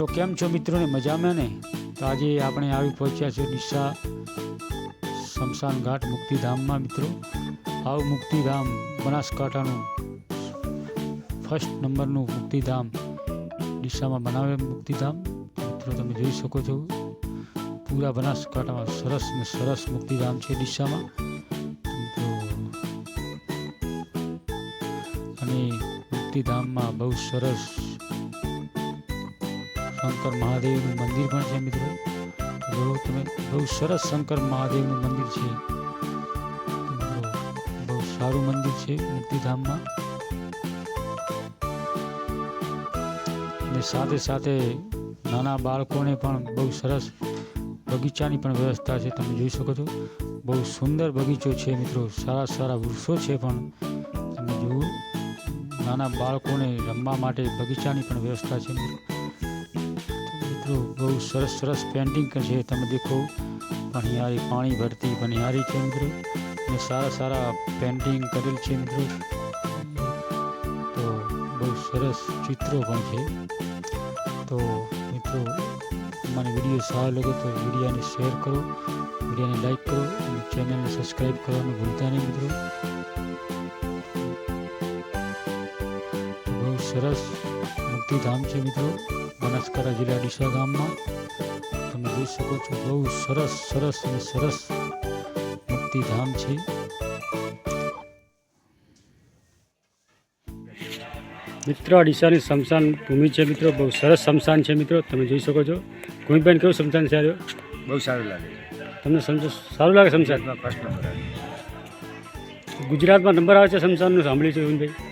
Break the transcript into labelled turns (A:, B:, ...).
A: તો કેમ છો મિત્રોને? મજામાં ને? તો આજે આપણે આવી પહોંચ્યા છે ડીસા શમશાન ઘાટ મુક્તિધામમાં, મિત્રો. આવું મુક્તિધામ, બનાસકાંઠાનું ફર્સ્ટ નંબરનું મુક્તિધામ ડીસામાં બનાવે મુક્તિધામ. મિત્રો, તમે જોઈ શકો છો, પૂરા બનાસકાંઠામાં સરસ ને સરસ મુક્તિધામ છે ડીસામાં. અને મુક્તિધામમાં બહુ સરસ શંકર મહાદેવનું મંદિર પણ છે, મિત્રો. જો તમે બહુ સરસ શંકર મહાદેવનું મંદિર છે બહુ સારું મંદિર છે મુક્તિધામમાં. અને સાથે સાથે નાના બાળકોને પણ બહુ સરસ બગીચાની પણ વ્યવસ્થા છે, તમે જોઈ શકો છો. બહુ સુંદર બગીચો છે, મિત્રો. સારા સારા વૃક્ષો છે પણ તમે જુઓ. નાના બાળકોને રમવા માટે બગીચાની પણ વ્યવસ્થા છે, મિત્રો. મિત્રો બહુ સરસ સરસ પેન્ટિંગ છે તમે દેખો ભણિયારી પાણી ભરતી ભણિયારી છે મિત્રો અને સારા સારા પેન્ટિંગ કરેલ છે મિત્રો તો બહુ સરસ ચિત્રો પણ છે તો મિત્રો મને વીડિયો સારો લાગે તો વિડીયોને શેર કરો વિડીયોને લાઈક કરો અને ચેનલને સબસ્ક્રાઈબ કરવાનું ભૂલતા નહીં મિત્રો તો બહુ સરસ મુક્તિધામ છે મિત્રો બનાસકાંઠા જિલ્લા ડીસા ગામમાં તમે જોઈ શકો છો બહુ સરસ સરસ અને સરસ મુક્તિધામ છે. મિત્રો ડીસાની શમશાન ભૂમિ છે મિત્રો બહુ સરસ શમશાન છે મિત્રો તમે જોઈ શકો છો. ગુમીબેન કેવું શમશાન છે આવ્યો
B: બહુ સારું લાગે.
A: તમને સમજો સારું લાગે શમશાન?
B: ગુજરાતમાં ફર્સ્ટ નંબર આવે
A: ગુજરાતમાં નંબર આવે છે શમશાનનું સાંભળ્યું છે ગુમીભાઈ